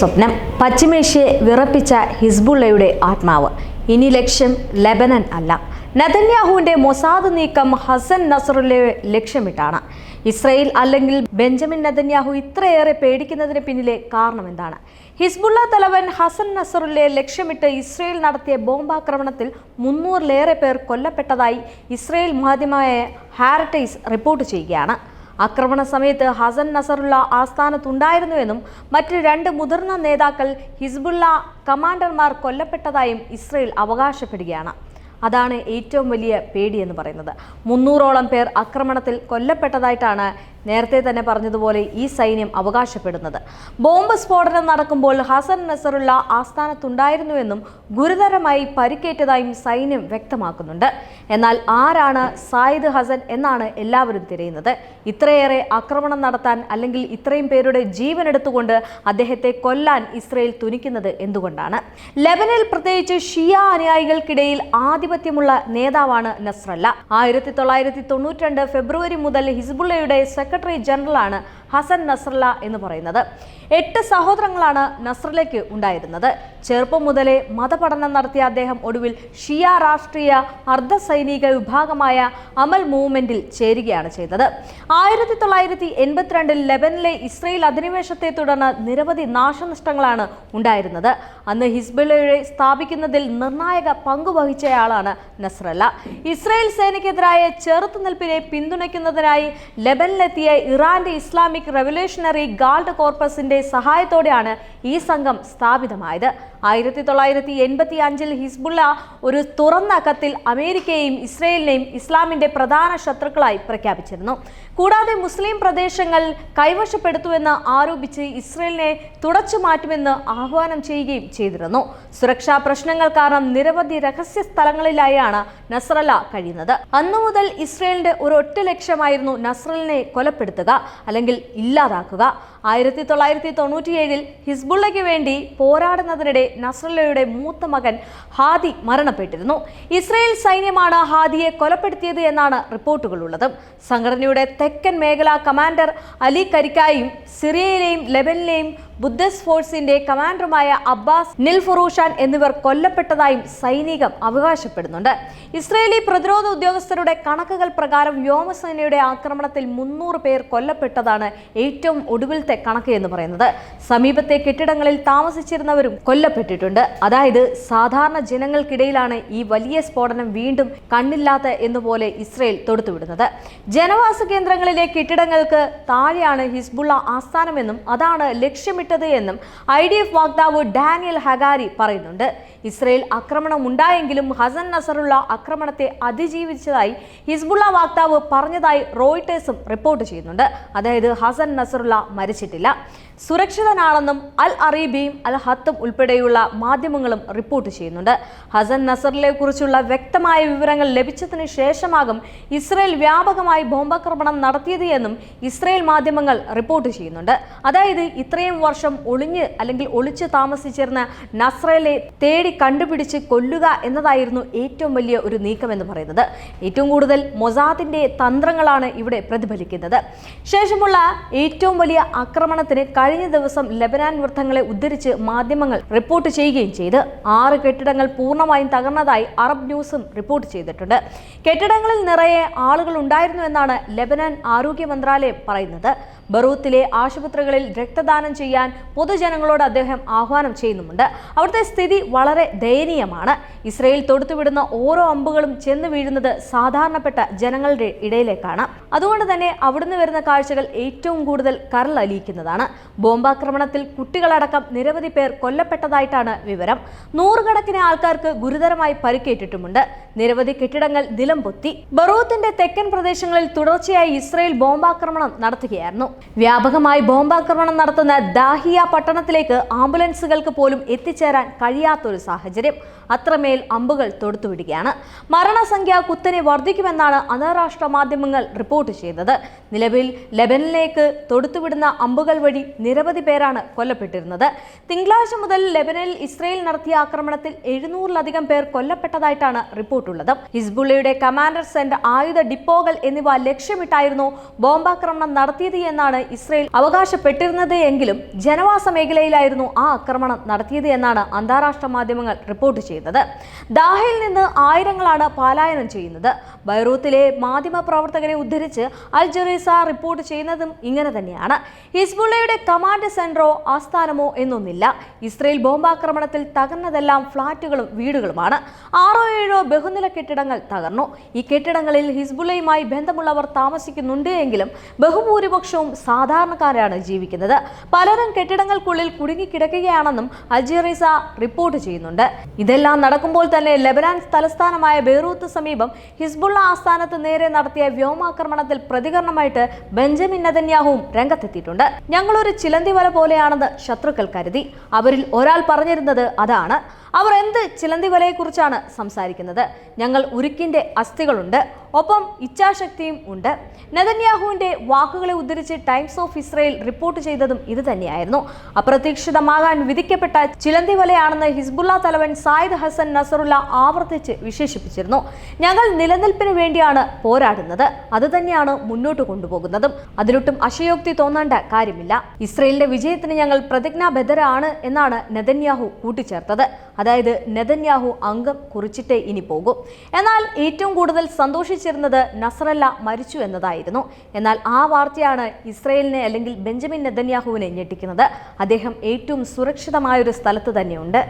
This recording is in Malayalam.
സ്വപ്നം പശ്ചിമേഷ്യയെ വിറപ്പിച്ച ഹിസ്ബുള്ളയുടെ ആത്മാവ്. ഇനി ലക്ഷ്യം ലെബനൻ അല്ല. നതന്യാഹുവിന്റെ മൊസാദ് നീക്കം ഹസൻ നസറുല്ലയെ ലക്ഷ്യമിട്ടാണ്. ഇസ്രയേൽ അല്ലെങ്കിൽ ബെഞ്ചമിൻ നതന്യാഹു ഇത്രയേറെ പേടിക്കുന്നതിന് പിന്നിലെ കാരണം എന്താണ്? ഹിസ്ബുള്ള തലവൻ ഹസൻ നസറുല്ലയെ ലക്ഷ്യമിട്ട് ഇസ്രയേൽ നടത്തിയ ബോംബാക്രമണത്തിൽ മുന്നൂറിലേറെ പേർ കൊല്ലപ്പെട്ടതായി ഇസ്രയേൽ മാധ്യമമായ ഹാരറ്റൈസ് റിപ്പോർട്ട് ചെയ്യുകയാണ്. ആക്രമണ സമയത്ത് ഹസൻ നസറുള്ള ആസ്ഥാനത്തുണ്ടായിരുന്നുവെന്നും മറ്റ് രണ്ട് മുതിർന്ന നേതാക്കൾ ഹിസ്ബുള്ള കമാൻഡർമാർ കൊല്ലപ്പെട്ടതായും ഇസ്രയേൽ അവകാശപ്പെടുകയാണ്. അതാണ് ഏറ്റവും വലിയ പേടിയെന്ന് പറയുന്നത്. മുന്നൂറോളം പേർ ആക്രമണത്തിൽ കൊല്ലപ്പെട്ടതായിട്ടാണ് നേരത്തെ തന്നെ പറഞ്ഞതുപോലെ ഈ സൈന്യം അവകാശപ്പെടുന്നത്. ബോംബ് സ്ഫോടനം നടക്കുമ്പോൾ ഹസൻ നസറുള്ള ആസ്ഥാനത്തുണ്ടായിരുന്നുവെന്നും ഗുരുതരമായി പരിക്കേറ്റതായും സൈന്യം വ്യക്തമാക്കുന്നുണ്ട്. എന്നാൽ ആരാണ് സായിദ് ഹസൻ എന്നാണ് എല്ലാവരും തിരയുന്നത്. ഇത്രയേറെ ആക്രമണം നടത്താൻ അല്ലെങ്കിൽ ഇത്രയും പേരുടെ ജീവൻ എടുത്തുകൊണ്ട് അദ്ദേഹത്തെ കൊല്ലാൻ ഇസ്രയേൽ തുനിക്കുന്നത് എന്തുകൊണ്ടാണ്? ലെബനിൽ പ്രത്യേകിച്ച് ഷിയ അനുയായികൾക്കിടയിൽ ആധിപത്യമുള്ള നേതാവാണ് നസ്രല്ല ആയിരത്തി തൊള്ളായിരത്തി തൊണ്ണൂറ്റിരണ്ട് ഫെബ്രുവരി മുതൽ ഹിസ്ബുള്ളയുടെ സെക്രട്ടറി ജനറലാണ് ഹസൻ നസ്രല്ല എന്ന് പറയുന്നത്. എട്ട് സഹോദരങ്ങളാണ് നസ്രലയ്ക്ക് ഉണ്ടായിരുന്നത്. ചെറുപ്പം മുതലേ മതപഠനം നടത്തിയ അദ്ദേഹം ഒടുവിൽ ഷിയ രാഷ്ട്രീയ അർദ്ധ സൈനിക വിഭാഗമായ അമൽ മൂവ്മെന്റിൽ ചേരുകയാണ് ചെയ്തത്. ആയിരത്തി തൊള്ളായിരത്തി എൺപത്തിരണ്ടിൽ ലെബനിലെ ഇസ്രയേൽ അധിനിവേശത്തെ തുടർന്ന് നിരവധി നാശനഷ്ടങ്ങളാണ് ഉണ്ടായിരുന്നത്. അന്ന് ഹിസ്ബുള്ളയെ സ്ഥാപിക്കുന്നതിൽ നിർണായക പങ്ക് വഹിച്ചയാളാണ് നസ്രല്ല. ഇസ്രയേൽ സേനയ്ക്കെതിരായ ചെറുത്തുനിൽപ്പിനെ പിന്തുണയ്ക്കുന്നതിനായി ലെബനിലെത്തിയ ഇറാന്റെ ഇസ്ലാമിക് റെവല്യൂഷണറി ഗാർഡ് കോർപ്പസിന്റെ സഹായത്തോടെയാണ് ഈ സംഘം സ്ഥാപിതമായത്. ആയിരത്തി തൊള്ളായിരത്തി എൺപത്തി അഞ്ചിൽ ഹിസ്ബുള്ള ഒരു തുറന്ന കത്തിൽ അമേരിക്കയെയും ഇസ്രയേലിനെയും ഇസ്ലാമിന്റെ പ്രധാന ശത്രുക്കളായി പ്രഖ്യാപിച്ചിരുന്നു. കൂടാതെ മുസ്ലിം പ്രദേശങ്ങൾ കൈവശപ്പെടുത്തുവെന്ന് ആരോപിച്ച് ഇസ്രയേലിനെ തുടച്ചു മാറ്റുമെന്ന് ആഹ്വാനം ചെയ്യുകയും ചെയ്തിരുന്നു. സുരക്ഷാ പ്രശ്നങ്ങൾ കാരണം നിരവധി രഹസ്യ സ്ഥലങ്ങളിലായാണ് നസ്രല കഴിയുന്നത്. അന്നു മുതൽ ഇസ്രയേലിന്റെ ഒരൊറ്റ ലക്ഷ്യമായിരുന്നു നസ്രലിനെ കൊലപ്പെടുത്തുക. അല്ലെങ്കിൽ 일라다. 그가 ആയിരത്തി തൊള്ളായിരത്തി തൊണ്ണൂറ്റിയേഴിൽ ഹിസ്ബുള്ളയ്ക്ക് വേണ്ടി പോരാടുന്നതിനിടെ നസ്രല്ലയുടെ മൂത്ത മകൻ ഹാദി മരണപ്പെട്ടിരുന്നു. ഇസ്രയേൽ സൈന്യമാണ് ഹാദിയെ കൊലപ്പെടുത്തിയത് എന്നാണ് റിപ്പോർട്ടുകളുള്ളത്. സംഘടനയുടെ തെക്കൻ മേഖലാ കമാൻഡർ അലി കരിക്കായും സിറിയയിലെയും ലെബനിലെയും ബുദ്ധസ് ഫോഴ്സിന്റെ കമാൻഡറുമായ അബ്ബാസ് നിൽ ഫുറൂഷാൻ എന്നിവർ കൊല്ലപ്പെട്ടതായും സൈനികം അവകാശപ്പെടുന്നുണ്ട്. ഇസ്രയേലി പ്രതിരോധ ഉദ്യോഗസ്ഥരുടെ കണക്കുകൾ പ്രകാരം വ്യോമസേനയുടെ ആക്രമണത്തിൽ മുന്നൂറ് പേർ കൊല്ലപ്പെട്ടതാണ് ഏറ്റവും ഒടുവിലത്തെ കണക്ക് എന്ന് പറയുന്നത്. സമീപത്തെ കെട്ടിടങ്ങളിൽ താമസിച്ചിരുന്നവരും കൊല്ലപ്പെട്ടിട്ടുണ്ട്. അതായത് സാധാരണ ജനങ്ങൾക്കിടയിലാണ് ഈ വലിയ സ്ഫോടനം വീണ്ടും കണ്ണില്ലാത്ത എന്നുപോലെ ഇസ്രയേൽ തൊടുത്തുവിടുന്നത്. ജനവാസ കേന്ദ്രങ്ങളിലെ കെട്ടിടങ്ങൾക്ക് താഴെയാണ് ഹിസ്ബുള്ള ആസ്ഥാനമെന്നും അതാണ് ലക്ഷ്യമിട്ടത് എന്നും ഐ ഡി എഫ് വാഗ്ദാവ് ഡാനിയൽ ഹഗാരി പറയുന്നുണ്ട്. ഇസ്രയേൽ ആക്രമണം ഉണ്ടായെങ്കിലും ഹസൻ നസറുള്ള ആക്രമണത്തെ അതിജീവിച്ചതായി ഹിസ്ബുള്ള വാഗ്ദാവ് പറഞ്ഞതായി റോയിട്ടേഴ്സും റിപ്പോർട്ട് ചെയ്യുന്നുണ്ട്. അതായത് ഹസൻ നസറുള്ള Sí. സുരക്ഷിതനാണെന്നും അൽ അറീബിയും അൽ ഹത്തും ഉൾപ്പെടെയുള്ള മാധ്യമങ്ങളും റിപ്പോർട്ട് ചെയ്യുന്നുണ്ട്. ഹസൻ നസറിനെ കുറിച്ചുള്ള വ്യക്തമായ വിവരങ്ങൾ ലഭിച്ചതിന് ശേഷമാകും ഇസ്രയേൽ വ്യാപകമായി ബോംബാക്രമണം നടത്തിയത് എന്നും ഇസ്രയേൽ മാധ്യമങ്ങൾ റിപ്പോർട്ട് ചെയ്യുന്നുണ്ട്. അതായത് ഇത്രയും വർഷം ഒളിഞ്ഞ് അല്ലെങ്കിൽ ഒളിച്ച് താമസിച്ചിരുന്ന നസ്രയിലെ തേടി കണ്ടുപിടിച്ച് കൊല്ലുക എന്നതായിരുന്നു ഏറ്റവും വലിയ ഒരു നീക്കം എന്ന് പറയുന്നത്. ഏറ്റവും കൂടുതൽ മൊസാദിന്റെ തന്ത്രങ്ങളാണ് ഇവിടെ പ്രതിഫലിക്കുന്നത്. ശേഷമുള്ള ഏറ്റവും വലിയ ആക്രമണത്തിന് കഴിഞ്ഞ ദിവസം ലബനാൻ വൃത്തങ്ങളെ ഉദ്ധരിച്ച് മാധ്യമങ്ങൾ റിപ്പോർട്ട് ചെയ്യുകയും ചെയ്ത്. ആറ് കെട്ടിടങ്ങൾ പൂർണമായും തകർന്നതായി അറബ് ന്യൂസും റിപ്പോർട്ട് ചെയ്തിട്ടുണ്ട്. കെട്ടിടങ്ങളിൽ നിറയെ ആളുകൾ ഉണ്ടായിരുന്നു എന്നാണ് ലെബനാൻ ആരോഗ്യ മന്ത്രാലയം പറയുന്നത്. ബറൂത്തിലെ ആശുപത്രികളിൽ രക്തദാനം ചെയ്യാൻ പൊതുജനങ്ങളോട് അദ്ദേഹം ആഹ്വാനം ചെയ്യുന്നുമുണ്ട്. അവിടുത്തെ സ്ഥിതി വളരെ ദയനീയമാണ്. ഇസ്രയേൽ തൊടുത്തുവിടുന്ന ഓരോ അമ്പുകളും ചെന്ന് വീഴുന്നത് സാധാരണപ്പെട്ട ജനങ്ങളുടെ ഇടയിലേക്കാണ്. അതുകൊണ്ട് തന്നെ അവിടുന്ന് വരുന്ന കാഴ്ചകൾ ഏറ്റവും കൂടുതൽ കരളലിയിക്കുന്നതാണ്. ബോംബാക്രമണത്തിൽ കുട്ടികളടക്കം നിരവധി പേർ കൊല്ലപ്പെട്ടതായിട്ടാണ് വിവരം. നൂറുകണക്കിന് ആൾക്കാർക്ക് ഗുരുതരമായി പരിക്കേറ്റിട്ടുമുണ്ട്. നിരവധി കെട്ടിടങ്ങൾ നിലം പൊത്തി. ബറൂത്തിന്റെ തെക്കൻ പ്രദേശങ്ങളിൽ തുടർച്ചയായി ഇസ്രയേൽ ബോംബാക്രമണം നടത്തുകയായിരുന്നു. വ്യാപകമായി ബോംബാക്രമണം നടത്തുന്ന ദാഹിയ പട്ടണത്തിലേക്ക് ആംബുലൻസുകൾക്ക് പോലും എത്തിച്ചേരാൻ കഴിയാത്തൊരു സാഹചര്യം. അത്രമേൽ അമ്പുകൾ തൊടുത്തുവിടുകയാണ്. മരണസംഖ്യ കുത്തനെ വർദ്ധിക്കുമെന്നാണ് അന്താരാഷ്ട്ര മാധ്യമങ്ങൾ റിപ്പോർട്ട് ചെയ്തത്. നിലവിൽ ലെബനിലേക്ക് തൊടുത്തുവിടുന്ന അമ്പുകൾ വഴി നിരവധി പേരാണ് കൊല്ലപ്പെട്ടിരുന്നത്. തിങ്കളാഴ്ച മുതൽ ലെബനനിൽ ഇസ്രയേൽ നടത്തിയ ആക്രമണത്തിൽ എഴുന്നൂറിലധികം പേർ കൊല്ലപ്പെട്ടതായിട്ടാണ് റിപ്പോർട്ടുള്ളത്. ഹിസ്ബുള്ളയുടെ കമാൻഡർ സെന്റ് ആയുധ ഡിപ്പോകൾ എന്നിവ ലക്ഷ്യമിട്ടായിരുന്നു ബോംബാക്രമണം നടത്തിയത് എന്ന എന്നാണ് ഇസ്രയേൽ അവകാശപ്പെട്ടിരുന്നത് എങ്കിലും ജനവാസ മേഖലയിലായിരുന്നു ആ ആക്രമണം നടത്തിയത് എന്നാണ് അന്താരാഷ്ട്ര മാധ്യമങ്ങൾ റിപ്പോർട്ട് ചെയ്യുന്നത്. ദാഹയിൽ നിന്ന് ആയിരങ്ങളാണ് പലായനം ചെയ്യുന്നത്. ബൈറൂത്തിലെ മാധ്യമ പ്രവർത്തകരെ ഉദ്ധരിച്ച് അൽ ജറീസ റിപ്പോർട്ട് ചെയ്യുന്നതും ഇങ്ങനെ തന്നെയാണ്. ഹിസ്ബുള്ളയുടെ കമാൻഡ് സെന്ററോ ആസ്ഥാനമോ എന്നൊന്നില്ല. ഇസ്രയേൽ ബോംബാക്രമണത്തിൽ തകർന്നതെല്ലാം ഫ്ളാറ്റുകളും വീടുകളുമാണ്. ആറോ ഏഴോ ബഹുനില കെട്ടിടങ്ങൾ തകർന്നു. ഈ കെട്ടിടങ്ങളിൽ ഹിസ്ബുലയുമായി ബന്ധമുള്ളവർ താമസിക്കുന്നുണ്ട് എങ്കിലും ബഹുഭൂരിപക്ഷവും സാധാരണക്കാരാണ് ജീവിക്കുന്നത്. പലരും കെട്ടിടങ്ങൾക്കുള്ളിൽ കുടുങ്ങിക്കിടക്കുകയാണെന്നും അൽജീറീസ റിപ്പോർട്ട് ചെയ്യുന്നുണ്ട്. ഇതെല്ലാം നടക്കുമ്പോൾ തന്നെ ലെബനാൻ തലസ്ഥാനമായ ബെയ്റൂത്ത് സമീപം ഹിസ്ബുള്ള ആസ്ഥാനത്ത് നേരെ നടത്തിയ വ്യോമാക്രമണത്തിൽ പ്രതികരണമായിട്ട് ബെഞ്ചമിൻ നെതന്യാഹുവും രംഗത്തെത്തിയിട്ടുണ്ട്. ഞങ്ങളൊരു ചിലന്തി വല പോലെയാണെന്ന് ശത്രുക്കൾ കരുതി. അവരിൽ ഒരാൾ പറഞ്ഞിരുന്നത് അതാണ്. അവർ എന്ത് ചിലന്തി വലയെക്കുറിച്ചാണ് സംസാരിക്കുന്നത്? ഞങ്ങൾ ഉരുക്കിന്റെ അസ്ഥികളുണ്ട്. ഒപ്പം ഇച്ഛാശക്തിയും ഉണ്ട്. നെതന്യാഹുവിന്റെ വാക്കുകളെ ഉദ്ധരിച്ച് ടൈംസ് ഓഫ് ഇസ്രയേൽ റിപ്പോർട്ട് ചെയ്തതും ഇത് തന്നെയായിരുന്നു. അപ്രതീക്ഷിതമാകാൻ വിധിക്കപ്പെട്ട ചിലന്തി വലയാണെന്ന് ഹിസ്ബുല്ല തലവൻ സായിദ് ഹസൻ നസറുല്ല ആവർത്തിച്ച് വിശേഷിപ്പിച്ചിരുന്നു. ഞങ്ങൾ നിലനിൽപ്പിന് വേണ്ടിയാണ് പോരാടുന്നത്. അത് തന്നെയാണ് മുന്നോട്ട് കൊണ്ടുപോകുന്നതും. അതിലൊട്ടും അശയോക്തി തോന്നേണ്ട കാര്യമില്ല. ഇസ്രയേലിന്റെ വിജയത്തിന് ഞങ്ങൾ പ്രതിജ്ഞാബദ്ധരാണ് എന്നാണ് നെതന്യാഹു കൂട്ടിച്ചേർത്തത്. അതായത് നെതന്യാഹു അംഗം കുറിച്ചിട്ടേ ഇനി പോകും. എന്നാൽ ഏറ്റവും കൂടുതൽ സന്തോഷിച്ചിരുന്നത് നസറല്ല മരിച്ചു എന്നതായിരുന്നു. എന്നാൽ ആ വാർത്തയാണ് ഇസ്രയേലിനെ അല്ലെങ്കിൽ ബെഞ്ചമിൻ നെതന്യാഹുവിനെ ഞെട്ടിക്കുന്നത്. അദ്ദേഹം ഏറ്റവും സുരക്ഷിതമായൊരു സ്ഥലത്ത് തന്നെയുണ്ട്.